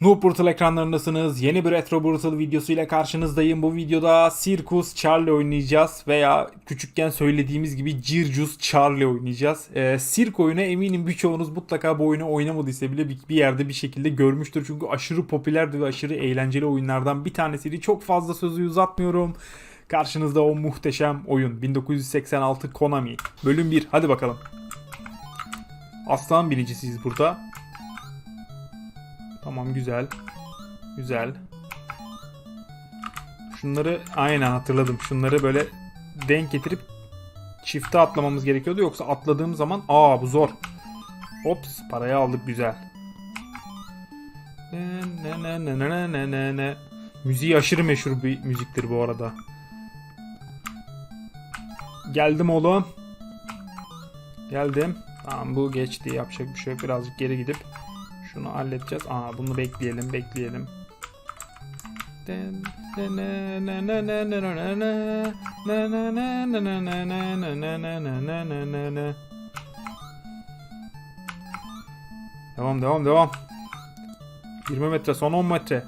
Noob Brutal ekranlarındasınız. Yeni bir Retro Brutal videosuyla karşınızdayım. Bu videoda Circus Charlie oynayacağız veya küçükken söylediğimiz gibi Circus Charlie oynayacağız. Ee, Sirk oyunu eminim birçoğunuz mutlaka bu oyunu oynamadıysa bile bir, bir yerde bir şekilde görmüştür. Çünkü aşırı popülerdi ve aşırı eğlenceli oyunlardan bir tanesiydi. Çok fazla sözü uzatmıyorum. Karşınızda o muhteşem oyun 1986 Konami. Bölüm 1. Hadi bakalım. Aslan binicisiyiz burada. Tamam güzel. Güzel. Şunları aynen hatırladım. Şunları böyle denk getirip çifte atlamamız gerekiyordu. Yoksa atladığım zaman aa bu zor. Ops parayı aldık güzel. Ne ne ne ne ne ne ne ne. Müziği aşırı meşhur bir müziktir bu arada. Geldim oğlum. Geldim. Tamam bu geçti yapacak bir şey yok. Birazcık geri gidip şunu halledeceğiz. Aa bunu bekleyelim bekleyelim. Devam devam devam. 20 metre son 10 metre.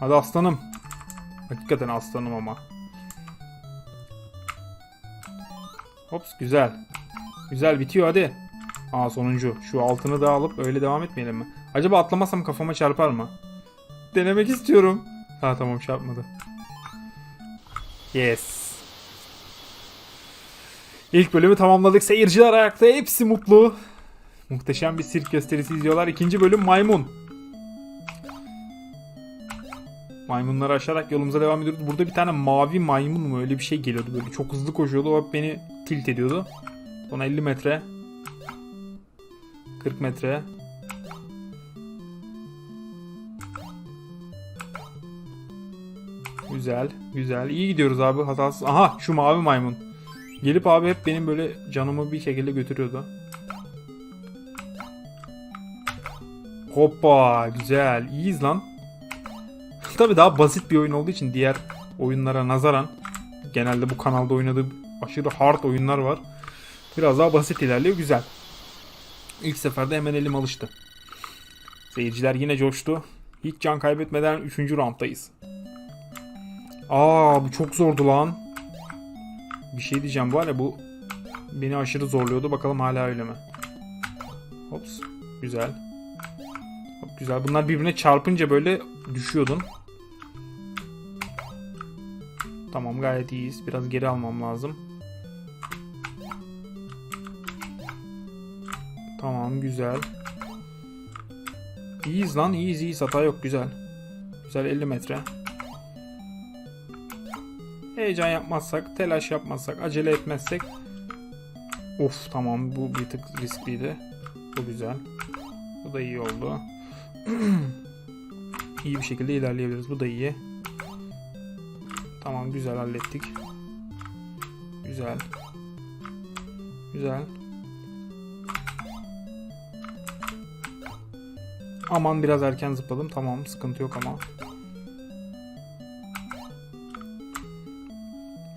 Hadi aslanım. Hakikaten aslanım ama. Hops güzel. Güzel bitiyor hadi. Aa sonuncu. Şu altını da alıp öyle devam etmeyelim mi? Acaba atlamasam kafama çarpar mı? Denemek istiyorum. Ha tamam çarpmadı. Yes. İlk bölümü tamamladık. Seyirciler ayakta. Hepsi mutlu. Muhteşem bir sirk gösterisi izliyorlar. İkinci bölüm maymun. Maymunları aşarak yolumuza devam ediyoruz. Burada bir tane mavi maymun mu öyle bir şey geliyordu. Böyle çok hızlı koşuyordu. O beni tilt ediyordu. Sonra 50 metre. 40 metre. Güzel, güzel. İyi gidiyoruz abi hatasız. Aha şu mavi maymun. Gelip abi hep benim böyle canımı bir şekilde götürüyordu. Hoppa güzel. İyiyiz lan. Tabi daha basit bir oyun olduğu için diğer oyunlara nazaran genelde bu kanalda oynadığım aşırı hard oyunlar var. Biraz daha basit ilerliyor. Güzel. İlk seferde hemen elim alıştı. Seyirciler yine coştu. Hiç can kaybetmeden 3. rounddayız. Aa bu çok zordu lan. Bir şey diyeceğim var ya bu beni aşırı zorluyordu. Bakalım hala öyle mi? Hops. Güzel. Hop, güzel. Bunlar birbirine çarpınca böyle düşüyordun. Tamam gayet iyiyiz. Biraz geri almam lazım. Tamam güzel. İyiyiz lan iyiyiz iyiyiz hata yok güzel. Güzel 50 metre. Heyecan yapmazsak, telaş yapmazsak, acele etmezsek. Of tamam bu bir tık riskliydi. Bu güzel. Bu da iyi oldu. iyi bir şekilde ilerleyebiliriz. Bu da iyi. Tamam güzel hallettik. Güzel. Güzel. Aman biraz erken zıpladım. Tamam sıkıntı yok ama.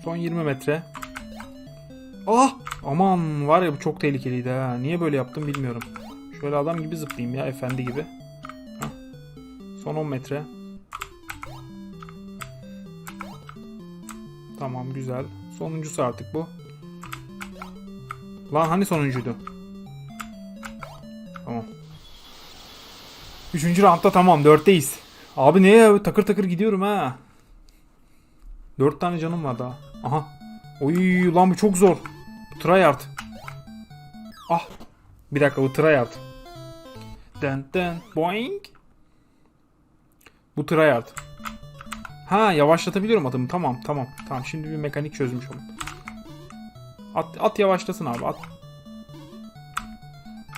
Son 20 metre. Ah! Aman var ya bu çok tehlikeliydi ha. Niye böyle yaptım bilmiyorum. Şöyle adam gibi zıplayayım ya efendi gibi. Hah. Son 10 metre. Tamam güzel. Sonuncusu artık bu. Lan hani sonuncuydu? Üçüncü roundda tamam. Dörtteyiz. Abi ne ya? Takır takır gidiyorum ha. Dört tane canım var daha. Aha. Oy lan bu çok zor. Bu tryhard. Ah. Bir dakika bu tryhard. Den den boing. Bu tryhard. Ha yavaşlatabiliyorum adımı. Tamam tamam. Tamam şimdi bir mekanik çözmüş oldum. At, at yavaşlasın abi at.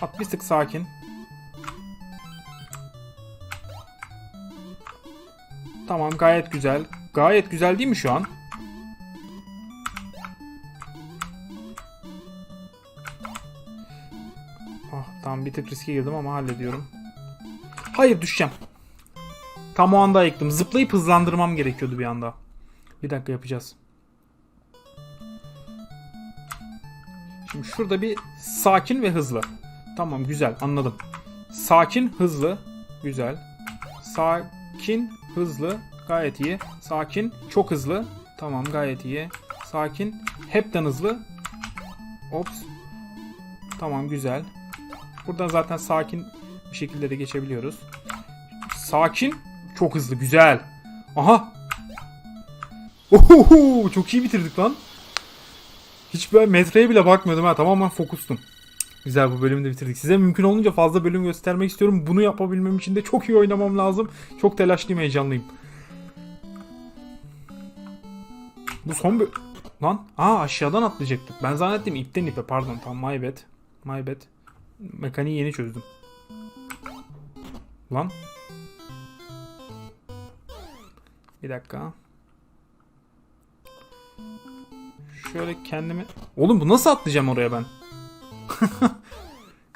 At bir tık sakin. Tamam gayet güzel. Gayet güzel değil mi şu an? Ah tamam bir tık riske girdim ama hallediyorum. Hayır düşeceğim. Tam o anda ayıktım. Zıplayıp hızlandırmam gerekiyordu bir anda. Bir dakika yapacağız. Şimdi şurada bir sakin ve hızlı. Tamam güzel anladım. Sakin hızlı. Güzel. Sakin, hızlı. Gayet iyi. Sakin, çok hızlı. Tamam gayet iyi. Sakin, hepten hızlı. Ops. Tamam güzel. Buradan zaten sakin bir şekilde de geçebiliyoruz. Sakin, çok hızlı, güzel. Aha. Ohoho, çok iyi bitirdik lan. Hiç böyle metreye bile bakmıyordum ha. Tamamen fokustum. Güzel bu bölümü de bitirdik. Size mümkün olunca fazla bölüm göstermek istiyorum. Bunu yapabilmem için de çok iyi oynamam lazım. Çok telaşlıyım, heyecanlıyım. Bu son bir... Lan, aa aşağıdan atlayacaktık. Ben zannettim ipten ipe. Pardon, tamam my bad. My bad. Mekaniği yeni çözdüm. Lan. Bir dakika. Şöyle kendimi... Oğlum bu nasıl atlayacağım oraya ben?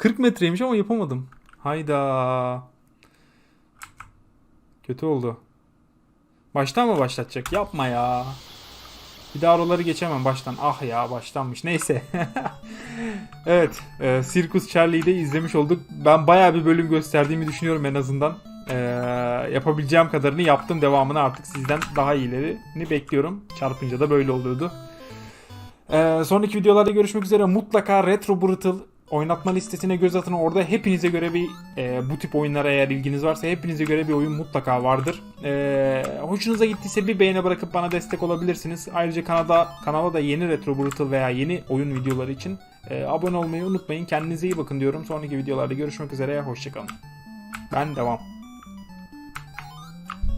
40 metreymiş ama yapamadım. Hayda. Kötü oldu. Baştan mı başlatacak? Yapma ya. Bir daha oraları geçemem baştan. Ah ya baştanmış. Neyse. evet. E, Circus Charlie'yi de izlemiş olduk. Ben bayağı bir bölüm gösterdiğimi düşünüyorum en azından. E, yapabileceğim kadarını yaptım. Devamını artık sizden daha iyilerini bekliyorum. Çarpınca da böyle oluyordu. Ee, sonraki videolarda görüşmek üzere. Mutlaka Retro Brutal oynatma listesine göz atın. Orada hepinize göre bir e, bu tip oyunlara eğer ilginiz varsa hepinize göre bir oyun mutlaka vardır. Ee, hoşunuza gittiyse bir beğeni bırakıp bana destek olabilirsiniz. Ayrıca kanala, kanala da yeni Retro Brutal veya yeni oyun videoları için e, abone olmayı unutmayın. Kendinize iyi bakın diyorum. Sonraki videolarda görüşmek üzere. Hoşçakalın. Ben devam.